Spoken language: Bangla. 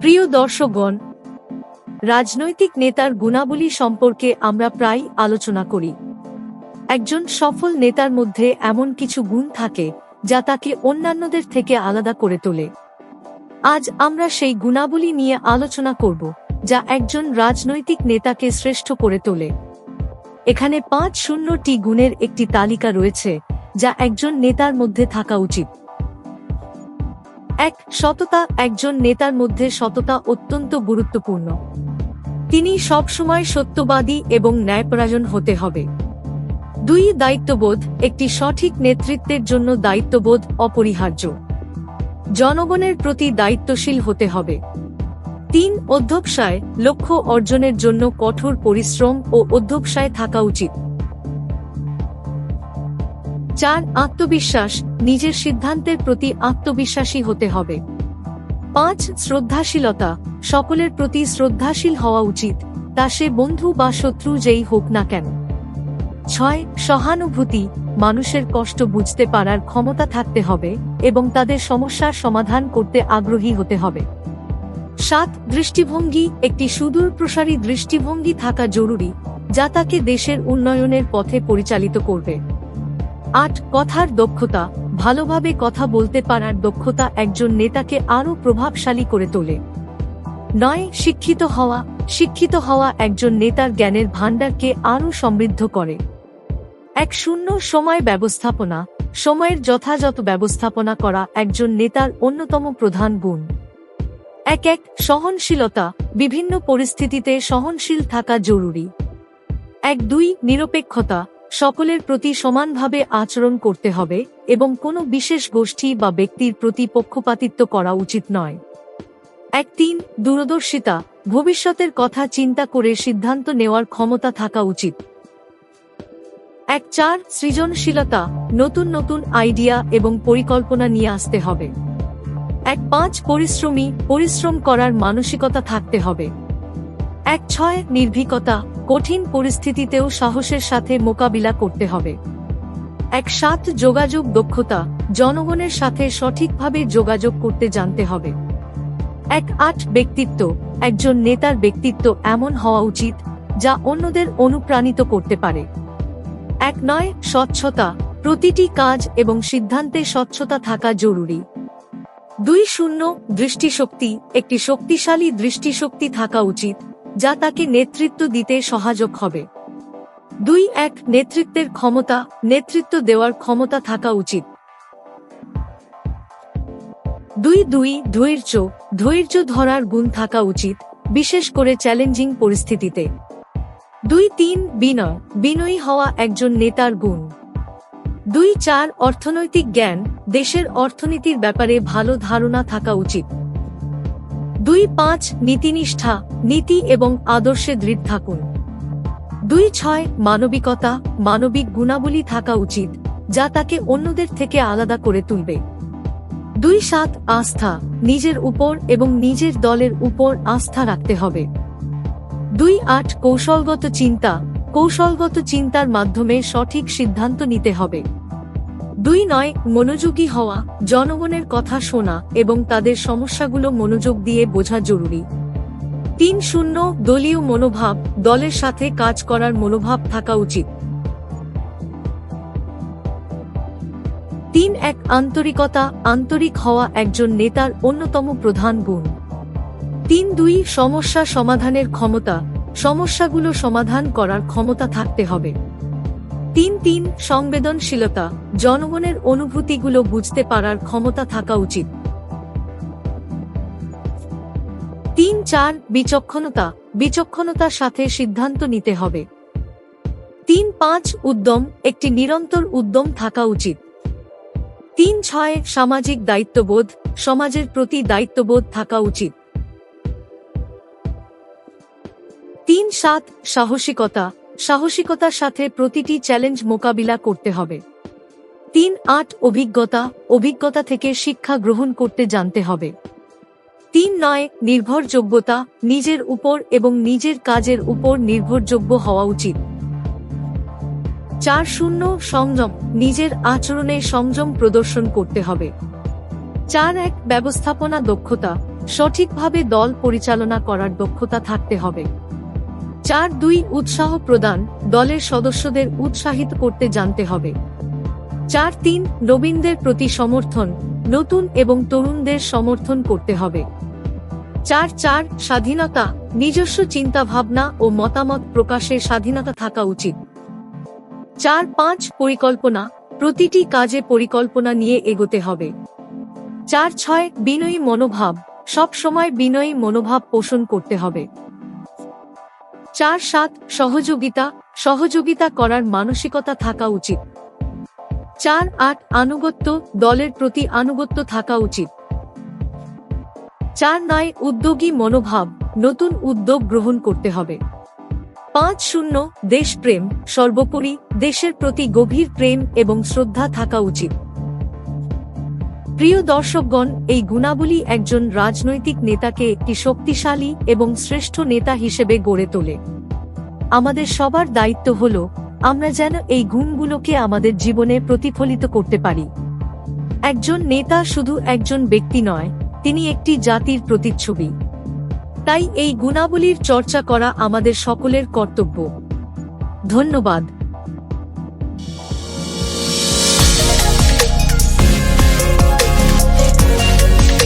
প্রিয় দর্শকগণ, রাজনৈতিক নেতার গুণাবলী সম্পর্কে আমরা প্রায় আলোচনা করি। একজন সফল নেতার মধ্যে এমন কিছু গুণ থাকে, যা তাকে অন্যান্যদের থেকে আলাদা করে তোলে। আজ আমরা সেই গুণাবলী নিয়ে আলোচনা করব, যা একজন রাজনৈতিক নেতাকে শ্রেষ্ঠ করে তোলে। এখানে পাঁচ শূন্যটি গুণের একটি তালিকা রয়েছে, যা একজন নেতার মধ্যে থাকা উচিত। এক, সততা, একজন নেতার মধ্যে সততা অত্যন্ত গুরুত্বপূর্ণ। তিনি সবসময় সত্যবাদী এবং ন্যায়পরায়ণ হতে হবে। দুই, দায়িত্ববোধ, একটি সঠিক নেতৃত্বের জন্য দায়িত্ববোধ অপরিহার্য। জনগণের প্রতি দায়িত্বশীল হতে হবে। তিন, অধ্যবসায়, লক্ষ্য অর্জনের জন্য কঠোর পরিশ্রম ও অধ্যবসায় থাকা উচিত। চার আত্মবিশ্বাস নিজের সিদ্ধান্তের প্রতি আত্মবিশ্বাসী হতে হবে। পাঁচ, শ্রদ্ধাশীলতা। সকলের প্রতি শ্রদ্ধাশীল হওয়া উচিত, তা সে বন্ধু বা শত্রু যেই হোক না কেন। ছয়, সহানুভূতি। মানুষের কষ্ট বুঝতে পারার ক্ষমতা থাকতে হবে এবং তাদের সমস্যার সমাধান করতে আগ্রহী হতে হবে। সাত, দৃষ্টিভঙ্গি। একটি সুদূর প্রসারী দৃষ্টিভঙ্গি থাকা জরুরি, যা তাকে দেশের উন্নয়নের পথে পরিচালিত করবে। আট, কথার দক্ষতা, ভালোভাবে কথা বলতে পারার দক্ষতা একজন নেতাকে আরও প্রভাবশালী করে তোলে। নয়, শিক্ষিত হওয়া শিক্ষিত হওয়া একজন নেতার জ্ঞানের ভাণ্ডারকে আরও সমৃদ্ধ করে। এক, শূন্য, সময় ব্যবস্থাপনা, সময়ের যথাযথ ব্যবস্থাপনা করা একজন নেতার অন্যতম প্রধান গুণ। এক এক, সহনশীলতা, বিভিন্ন পরিস্থিতিতে সহনশীল থাকা জরুরি। এক, দুই, নিরপেক্ষতা সকলের প্রতি সমানভাবে আচরণ করতে হবে এবং কোনো বিশেষ গোষ্ঠী বা ব্যক্তির প্রতি পক্ষপাতিত্ব করা উচিত নয়। এক তিন, দূরদর্শিতা, ভবিষ্যতের কথা চিন্তা করে সিদ্ধান্ত নেওয়ার ক্ষমতা থাকা উচিত। এক চার, সৃজনশীলতা, নতুন নতুন আইডিয়া এবং পরিকল্পনা নিয়ে আসতে হবে। এক পাঁচ, পরিশ্রমী, পরিশ্রম করার মানসিকতা থাকতে হবে। এক ছয় নির্ভীকতা, কঠিন পরিস্থিতিতেও সাহসের সাথে মোকাবিলা করতে হবে। এক সাত যোগাযোগ দক্ষতা, জনগণের সাথে সঠিকভাবে যোগাযোগ করতে জানতে হবে। এক আট ব্যক্তিত্ব, একজন নেতার ব্যক্তিত্ব এমন হওয়া উচিত, যা অন্যদের অনুপ্রাণিত করতে পারে। এক নয় স্বচ্ছতা, প্রতিটি কাজ এবং সিদ্ধান্তে স্বচ্ছতা থাকা জরুরি। দুই শূন্য দৃষ্টিশক্তি, একটি শক্তিশালী দৃষ্টিশক্তি থাকা উচিত যা তাকে নেতৃত্ব দিতে সহায়ক হবে। দুই, এক, নেতৃত্বের ক্ষমতা, নেতৃত্ব দেওয়ার ক্ষমতা থাকা উচিত। দুই দুই, ধৈর্য ধৈর্য ধরার গুণ থাকা উচিত, বিশেষ করে চ্যালেঞ্জিং পরিস্থিতিতে। দুই, তিন, বিনয়, বিনয়ী হওয়া একজন নেতার গুণ। দুই, চার, অর্থনৈতিক জ্ঞান, দেশের অর্থনীতির ব্যাপারে ভালো ধারণা থাকা উচিত। দুই পাঁচ নীতিনিষ্ঠা, নীতি এবং আদর্শে দৃঢ় থাকুন। দুই ছয়, মানবিকতা, মানবিক গুণাবলী থাকা উচিত, যা তাকে অন্যদের থেকে আলাদা করে তুলবে। দুই সাত, আস্থা, নিজের উপর এবং নিজের দলের উপর আস্থা রাখতে হবে। দুই আট, কৌশলগত চিন্তা, কৌশলগত চিন্তার মাধ্যমে সঠিক সিদ্ধান্ত নিতে হবে। দুই নয়, মনোযোগী হওয়া, জনগণের কথা শোনা এবং তাদের সমস্যাগুলো মনোযোগ দিয়ে বোঝা জরুরি। তিন শূন্য, দলীয় মনোভাব, দলের সাথে কাজ করার মনোভাব থাকা উচিত। তিন এক, আন্তরিকতা, আন্তরিক হওয়া একজন নেতার অন্যতম প্রধান গুণ। তিন দুই, সমস্যা সমাধানের ক্ষমতা, সমস্যাগুলো সমাধান করার ক্ষমতা থাকতে হবে। তিন তিন সংবেদনশীলতা, জনগণের অনুভূতিগুলো বুঝতে পারার ক্ষমতা থাকা উচিত। তিন চার, বিচক্ষণতা, বিচক্ষণতার সাথে সিদ্ধান্ত নিতে হবে। তিন পাঁচ, উদ্যম, একটি নিরন্তর উদ্যম থাকা উচিত। তিন ছয়, সামাজিক দায়িত্ববোধ, সমাজের প্রতি দায়িত্ববোধ থাকা উচিত। তিন সাত, সাহসিকতা সাহসিকতার সাথে প্রতিটি চ্যালেঞ্জ মোকাবিলা করতে হবে। তিন, আট, অভিজ্ঞতা অভিজ্ঞতা থেকে শিক্ষা গ্রহণ করতে জানতে হবে। তিন, নয়, নির্ভরযোগ্যতা, নিজের উপর এবং নিজের কাজের উপর নির্ভরযোগ্য হওয়া উচিত। চার, শূন্য, সংযম, নিজের আচরণে সংযম প্রদর্শন করতে হবে। চার, এক, ব্যবস্থাপনা দক্ষতা, সঠিকভাবে দল পরিচালনা করার দক্ষতা থাকতে হবে। চার দুই উৎসাহ প্রদান দলের সদস্যদের উৎসাহিত করতে জানতে হবে। চার তিন নবীনদের প্রতি সমর্থন, নতুন এবং তরুণদের সমর্থন করতে হবে। চার চার স্বাধীনতা, নিজস্ব চিন্তাভাবনা ও মতামত প্রকাশের স্বাধীনতা থাকা উচিত। চার পাঁচ পরিকল্পনা, প্রতিটি কাজে পরিকল্পনা নিয়ে এগোতে হবে। চার ছয় বিনয়ী মনোভাব সব সময় বিনয়ী মনোভাব পোষণ করতে হবে। চার সাত সহযোগিতা সহযোগিতা করার মানসিকতা থাকা উচিত। চার আট আনুগত্য, দলের প্রতি আনুগত্য থাকা উচিত। চার নয় উদ্যোগী মনোভাব, নতুন উদ্যোগ গ্রহণ করতে হবে। পাঁচ শূন্য দেশপ্রেম সর্বোপরি দেশের প্রতি গভীর প্রেম এবং শ্রদ্ধা থাকা উচিত। প্রিয় দর্শকগণ, এই গুণাবলী একজন রাজনৈতিক নেতাকে একটি শক্তিশালী এবং শ্রেষ্ঠ নেতা হিসেবে গড়ে তোলে। আমাদের সবার দায়িত্ব হল, আমরা যেন এই গুণগুলোকে আমাদের জীবনে প্রতিফলিত করতে পারি। একজন নেতা শুধু একজন ব্যক্তি নয়, তিনি একটি জাতির প্রতিচ্ছবি। তাই এই গুণাবলীর চর্চা করা আমাদের সকলের কর্তব্য। ধন্যবাদ।